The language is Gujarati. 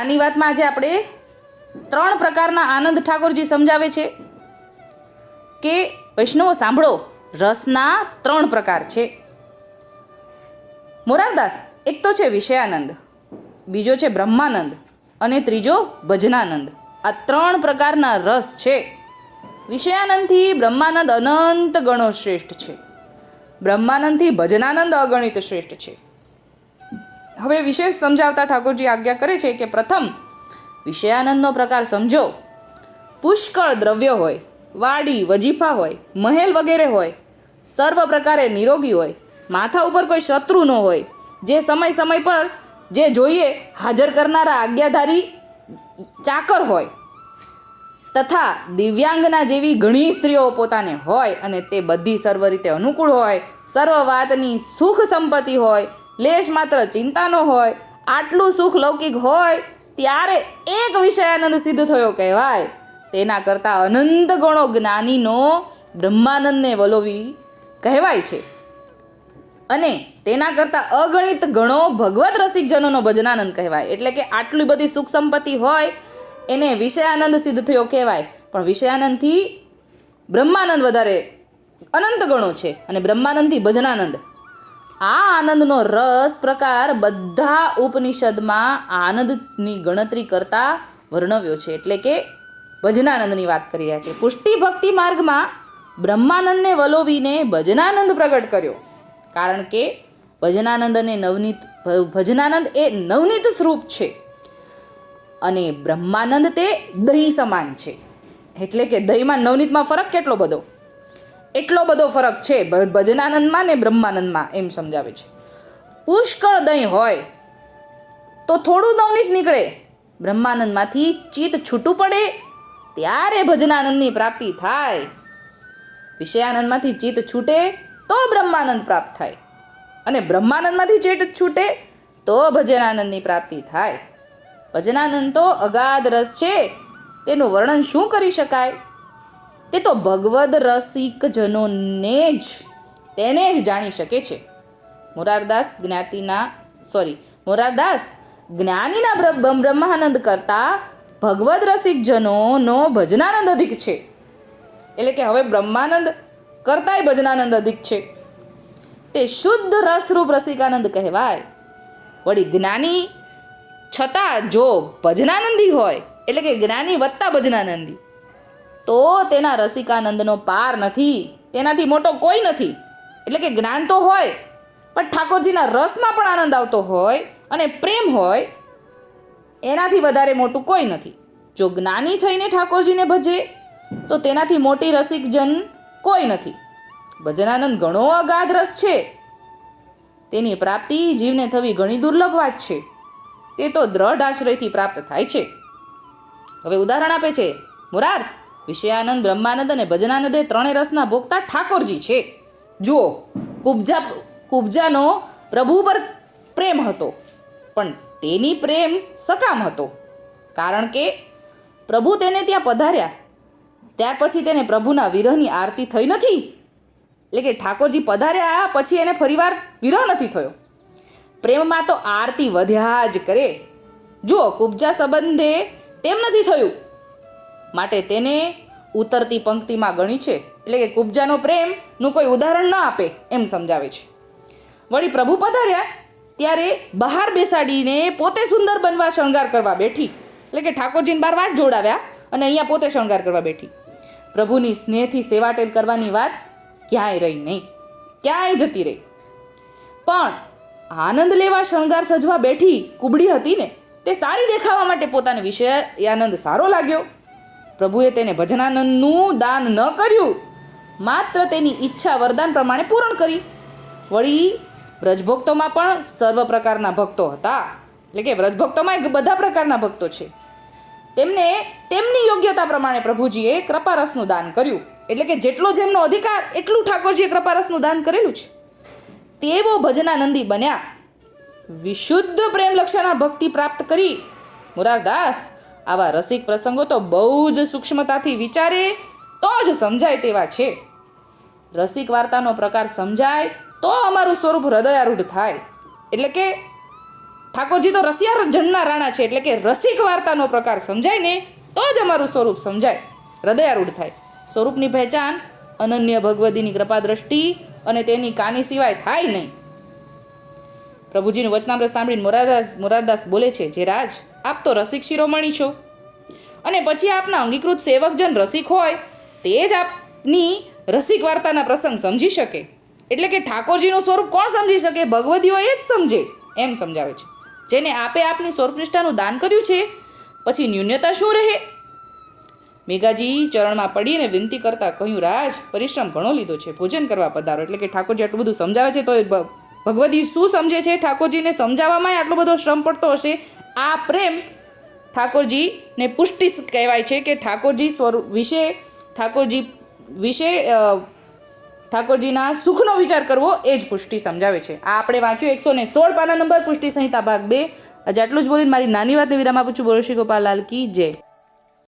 આની વાતમાં આજે આપણે ત્રણ પ્રકારના આનંદ ઠાકોરજી સમજાવે છે કે વૈષ્ણવો સાંભળો, રસના ત્રણ પ્રકાર છે. મોરારદાસ, એક તો છે વિષયાનંદ, બીજો છે બ્રહ્માનંદ અને ત્રીજો ભજનાનંદ. આ ત્રણ પ્રકારના રસ છે. વિષયાનંદથી બ્રહ્માનંદ અનંત ગણો શ્રેષ્ઠ છે. બ્રહ્માનંદથી ભજનાનંદ અગણિત શ્રેષ્ઠ છે. હવે વિશેષ સમજાવતા ઠાકોરજી આજ્ઞા કરે છે કે પ્રથમ વિષયાનંદનો પ્રકાર સમજો. પુષ્કળ દ્રવ્ય હોય, વાડી, વજીફા હોય, મહેલ વગેરે હોય, સર્વ પ્રકારે નિરોગી હોય, માથા ઉપર કોઈ શત્રુ ન હોય, જે સમય સમય પર જે જોઈએ હાજર કરનારા આજ્ઞાધારી ચાકર હોય, તથા દિવ્યાંગના જેવી ઘણી સ્ત્રીઓ પોતાને હોય અને તે બધી સર્વ રીતે અનુકૂળ હોય, સર્વ વાતની સુખ સંપત્તિ હોય લેશ માત્ર ચિંતાનો હોય, આટલું સુખ લૌકિક હોય, ત્યારે એક વિષયાનંદ સિદ્ધ થયો કહેવાય. તેના કરતાં અનંત ગણો જ્ઞાનીનો બ્રહ્માનંદને વલોવી કહેવાય છે. અને તેના કરતાં અગણિત ગણો ભગવત રસિકજનોનો ભજનાનંદ કહેવાય. એટલે કે આટલી બધી સુખ સંપત્તિ હોય, એને વિષયાનંદ સિદ્ધ થયો કહેવાય. પણ વિષયાનંદથી બ્રહ્માનંદ વધારે અનંત ગણો છે. અને બ્રહ્માનંદથી ભજનાનંદ આ આનંદનો રસ પ્રકાર બધા ઉપનિષદમાં આનંદની ગણતરી કરતા વર્ણવ્યો છે. એટલે કે ભજનાનંદની વાત કરી રહ્યા છે. પુષ્ટિ ભક્તિ માર્ગમાં બ્રહ્માનંદને વલોવીને ભજનાનંદ પ્રગટ કર્યો. કારણ કે ભજનાનંદ અને નવનીત, ભજનાનંદ એ નવનીત સ્વરૂપ છે. અને બ્રહ્માનંદ તે દહીં સમાન છે. એટલે કે દહીંમાં નવનીતમાં ફરક કેટલો બધો? એટલો બધો ફરક છે. ભજનાનંદમાં ને બ્રહ્માનંદમાં એમ સમજાવે છે. પુષ્કળ દહીં હોય તો થોડું નવનીત નીકળે. બ્રહ્માનંદમાંથી ચિત્ત છૂટું પડે, ત્યારે ભજનાનંદની પ્રાપ્તિ થાય. વિષયાનંદમાંથી ચિત્ત છૂટે તો બ્રહ્માનંદ પ્રાપ્ત થાય. અને બ્રહ્માનંદમાંથી ચિત્ત છૂટે તો ભજનાનંદની પ્રાપ્તિ થાય. ભજનાનંદ તો અગાધ રસ છે. તેનું વર્ણન શું કરી શકાય? તે તો ભગવદ રસિક જનોને જ, તેને જ જાણી શકે છે. મોરારદાસ જ્ઞાતિના સોરી મોરારદાસ જ્ઞાનીના બ્રહ્માનંદ કરતાં ભગવદ રસિક જનોનો ભજનાનંદ અધિક છે. એટલે કે હવે બ્રહ્માનંદ કરતાંય ભજનાનંદ અધિક છે. તે શુદ્ધ રસરૂપ રસિકાનંદ કહેવાય. વળી જ્ઞાની છતાં જો ભજનાનંદી હોય, એટલે કે જ્ઞાની વત્તા ભજનાનંદી તો તેના રસિકાનંદનો પાર નથી. તેનાથી મોટો કોઈ નથી. એટલે કે જ્ઞાન તો હોય, પણ ઠાકોરજીના રસમાં પણ આનંદ આવતો હોય અને પ્રેમ હોય, એનાથી વધારે મોટું કોઈ નથી. જો જ્ઞાની થઈને ઠાકોરજીને ભજે, તો તેનાથી મોટી રસિકજન કોઈ નથી. ભજનાનંદ ઘણો અગાધ રસ છે. તેની પ્રાપ્તિ જીવને થવી ઘણી દુર્લભ વાત છે. તે તો દ્રઢ આશ્રયથી પ્રાપ્ત થાય છે. હવે ઉદાહરણ આપે છે. મુરાર વિષયાનંદ, બ્રહ્માનંદ અને ભજનાનંદ એ ત્રણેય રસના ભોગતા ઠાકોરજી છે. જુઓ, કુબજા, કુબજાનો પ્રભુ પર પ્રેમ હતો, પણ તેની પ્રેમ સકામ હતો. કારણ કે પ્રભુ તેને ત્યાં પધાર્યા. ત્યાર પછી તેને પ્રભુના વિરહની આરતી થઈ નથી. એટલે કે ઠાકોરજી પધાર્યા, પછી એને ફરીવાર વિરહ નથી થયો. પ્રેમમાં તો આરતી વધ્યા જ કરે. જુઓ, કુબજા સંબંધે તેમ નથી થયું. માટે તેને ઉતરતી પંક્તિમાં ગણી છે. એટલે કે કુબજાનો પ્રેમનું કોઈ ઉદાહરણ ન આપે એમ સમજાવે છે. વળી પ્રભુ પધાર્યા ત્યારે બહાર બેસાડીને પોતે સુંદર બનવા શણગાર કરવા બેઠી. એટલે કે ઠાકોરજીને બાર વાટ જોડાવ્યા અને અહીંયા પોતે શણગાર કરવા બેઠી. પ્રભુની સ્નેહથી સેવાટેલ કરવાની વાત ક્યાંય રહી નહીં. ક્યાંય જતી રહી. પણ આનંદ લેવા શણગાર સજવા બેઠી કુબડી હતી ને, તે સારી દેખાવા માટે પોતાને વિષય આનંદ સારો લાગ્યો. પ્રભુએ તેને ભજનાનંદનું દાન ન કર્યું. માત્ર તેની ઈચ્છા વરદાન પ્રમાણે પૂર્ણ કરી. વળી વ્રજભક્તોમાં પણ સર્વ પ્રકારના ભક્તો હતા. એટલે કે વ્રજભક્તોમાં બધા પ્રકારના ભક્તો છે. તેમને તેમની યોગ્યતા પ્રમાણે પ્રભુજીએ કૃપારસનું દાન કર્યું. એટલે કે જેટલો જેમનો અધિકાર, એટલું ઠાકોરજીએ કૃપારસનું દાન કરેલું છે. તેવો ભજનાનંદી બન્યા. વિશુદ્ધ પ્રેમ લક્ષણા ભક્તિ પ્રાપ્ત કરી. મુરારદાસ આવા રસિક પ્રસંગો તો બહુ જ સૂક્ષ્મતાથી વિચારે તો જ સમજાય તેવા છે. રસિક વાર્તાનો પ્રકાર સમજાય તો અમારું સ્વરૂપ હૃદયારૂઢ થાય. એટલે કે ઠાકોરજી તો રસિયા જણના રાણા છે, એટલે કે રસિક વાર્તાનો પ્રકાર સમજાય ને તો જ અમારું સ્વરૂપ સમજાય, હૃદયારૂઢ થાય. સ્વરૂપની પહેચાન અનન્ય ભગવદીની કૃપા દ્રષ્ટિ અને તેની કાની સિવાય થાય નહીં. પ્રભુજીનું વચનામૃત સાંભળીને મોરારદાસ મોરારદાસ બોલે છે, જે રાજ, આપ તો રસિક શિરોમણી છો. અને પછી આપના અંગીકૃત સેવકજન રસિક હોય, તે જ આપની રસિક વાર્તાના પ્રસંગ સમજી શકે. એટલે કે ઠાકોરજીનું સ્વરૂપ કોણ સમજી શકે? ભગવદીઓ એ જ સમજે. એમ સમજાવે છે. જેને આપે આપની સ્વરૂપનિષ્ઠાનું દાન કર્યું છે, પછી ન્યૂન્યતા શું રહે? મેઘાજી ચરણમાં પડીને વિનંતી કરતા કહ્યું, રાજ, પરિશ્રમ ઘણો લીધો છે. ભોજન કરવા પધારો. એટલે કે ઠાકોરજી આટલું બધું સમજાવે છે, તો એ ભ- ભગવદી શું સમજે છે? ઠાકોરજીને સમજાવવામાં આટલો બધો શ્રમ પડતો હશે? આ પ્રેમ ઠાકોરજીને પુષ્ટિ કહેવાય છે કે ઠાકોરજી સ્વરૂપ વિશે, ઠાકોરજી વિશે ઠાકોરજીના સુખનો વિચાર કરવો એ જ પુષ્ટિ સમજાવે છે. આ આપણે વાંચ્યું એકસો ને સોળ પાના નંબર પુષ્ટિ સંહિતા ભાગ બે. આજે આટલું જ બોલીને મારી નાની વાતને વિરામ આપું છું. બોલો શ્રી ગોપાલ લાલ કી જય.